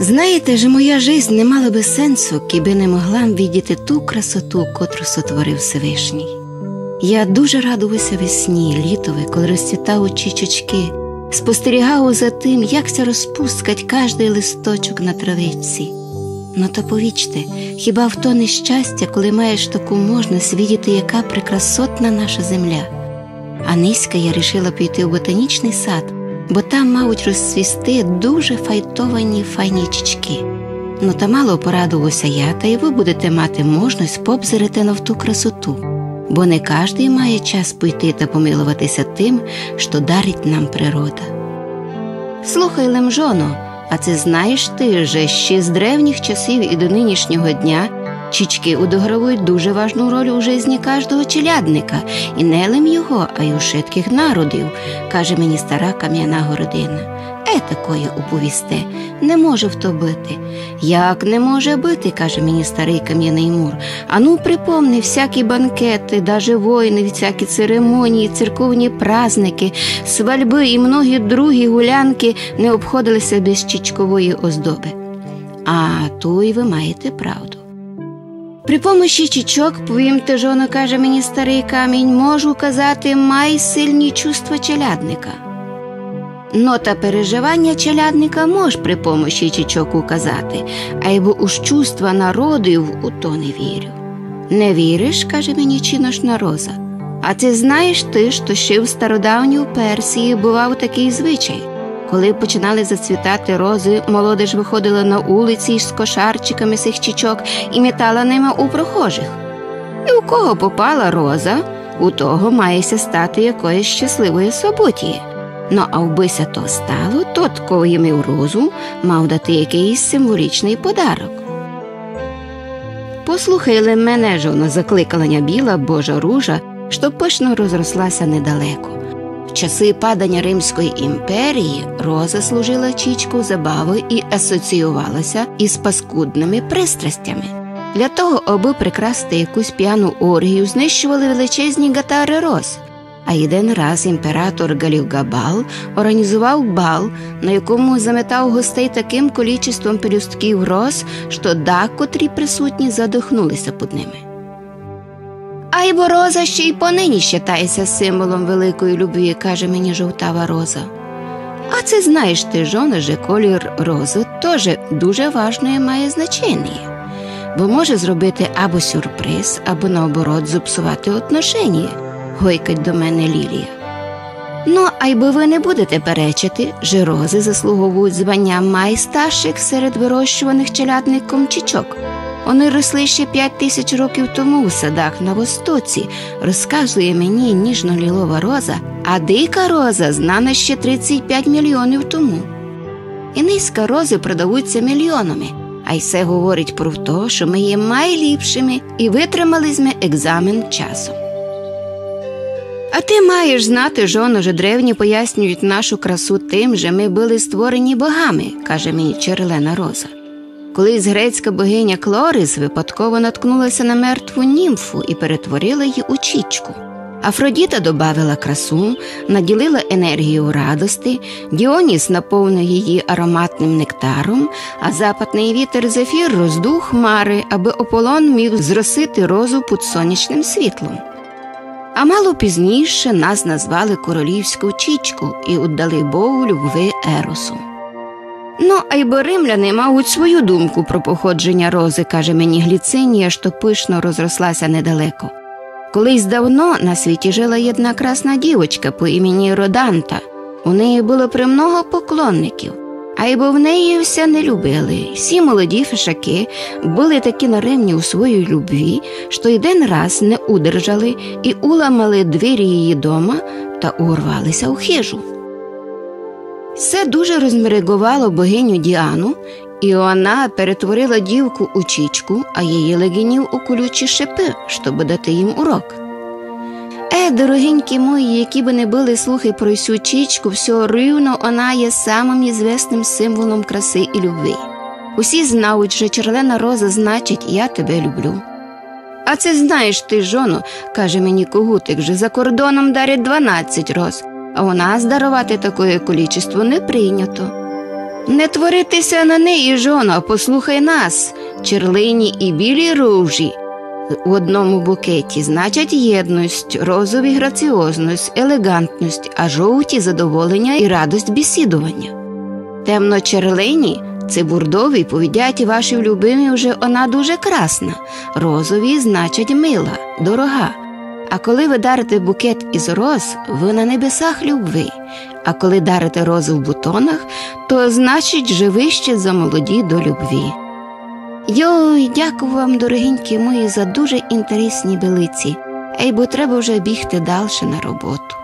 Знаєте ж, моя жизнь не мала би сенсу, кіби не могла видіти ту красоту, котру сотворив Всевишній. Я дуже радувався весні, літове, коли розцвітав у чічочки, спостерігав за тим, як це розпускать кожний листочок на травиці. Ну то повічте, хіба в то нещастя, коли маєш таку можність видіти, яка прекрасотна наша земля. А низька я рішила піти в ботанічний сад, бо там мають розцвісти дуже файтовані файнічки. Ну та мало порадувався я, та й ви будете мати можність побзирити на в ту красоту, бо не кожний має час пойти та помилуватися тим, що дарить нам природа. Слухай, Лемжоно, а це знаєш ти же ще з древніх часів і до нинішнього дня чічки удогравують дуже важну роль у житті кожного челядника, і не лим його, а й у шитких народів, каже мені стара кам'яна городина. Е, такое уповісте, не може в то бити. Як не може бити, каже мені старий кам'яний мур. Ану, припомни всякі банкети, даже воїни, всякі церемонії, церковні праздники, свальби і многі другі гулянки не обходилися без чічкової оздоби. А ту й ви маєте правду. При помощі чічок, повім те жоно, каже мені старий камінь, можу казати май сильні чувства челядника. Но та переживання челядника мож при помощі чічок указати, а й бо уж чувства народів у то не вірю. Не віриш, каже мені чиношна роза. А ти знаєш ти, що ще в стародавній Персії бував такий звичай. Коли починали зацвітати рози, молодеж виходила на вулиці з кошарчиками сих чічок і метала ними у прохожих. І у кого попала роза, у того мається стати якоїсь щасливої суботії. Ну, а вбися то стало, тот, кого їмив розу, мав дати якийсь символічний подарок. Послухайли мене ж на біла Божа ружа, що пишно розрослася недалеко. В часи падання Римської імперії роза служила чічку забавою і асоціювалася із паскудними пристрастями. Для того, аби прикрасти якусь п'яну оргію, знищували величезні гатари роз. А один раз імператор Галівгабал організував бал, на якому заметав гостей таким колічеством пелюстків роз, що декотрі присутні задихнулися під ними. А роза ще й понині считається символом великої любві, каже мені жовтава роза. А це знаєш ти, жона, же колір рози теж дуже важне має значення, бо може зробити або сюрприз, або наоборот зіпсувати отношення, гойкать до мене Лілія. Ну, а бо ви не будете перечити, що рози заслуговують звання майстарших серед вирощуваних челядником чічок. Вони росли ще п'ять тисяч років тому у садах на востоці, розказує мені ніжно-лілова роза, а дика роза знана ще 35 мільйонів тому. І низька рози продаються мільйонами, а й це говорить про те, що ми є найліпшими і витримали ми екзамен часом. А ти маєш знати, жоно, що древні пояснюють нашу красу тим, що ми були створені богами, каже мені Черлена Роза. Колись грецька богиня Клорис випадково наткнулася на мертву німфу і перетворила її у чічку. Афродіта добавила красу, наділила енергію радости, Діоніс наповнив її ароматним нектаром, а западний вітер зефір роздув хмари, аби Ополон міг зросити розу під сонячним світлом. А мало пізніше нас назвали королівську чічку і віддали Богу любви Еросу. Ну, а й бо римляни мають свою думку про походження рози, каже мені Гліцинія, що пишно розрослася недалеко. Колись давно на світі жила одна красна дівочка по імені Роданта. У неї було премного поклонників, а й бо в неї все не любили. Всі молоді фешаки були такі наремні у своїй любві, що один раз не удержали і уламали двері її дома та урвалися у хижу. Це дуже розмерегувало богиню Діану, і вона перетворила дівку у чічку, а її легінів у колючі шипи, щоб дати їм урок. Е, дорогенькі мої, які би не були слухи про цю чічку, все рівно вона є самим ізвесним символом краси і любви. Усі знають, що черлена роза значить Я тебе люблю. А це знаєш ти, жоно, каже мені когутик, що за кордоном дарять 12 роз, у нас дарувати таке количество не прийнято. Не творитися на неї, жона, послухай нас. Черлині і білі ружі у одному букеті значать єдність, розові граціозність, елегантність, а жовті задоволення і радость бесідування. Темно-черлині це бурдові, повідять ваші любимі вже вона дуже красна. Розові значать мила, дорога. А коли ви дарите букет із роз, ви на небесах любви. А коли дарите рози в бутонах, то значить живище за молоді до любві. Йой, дякую вам, дорогенькі мої, за дуже інтересні білиці. Ей, бо треба вже бігти далі на роботу.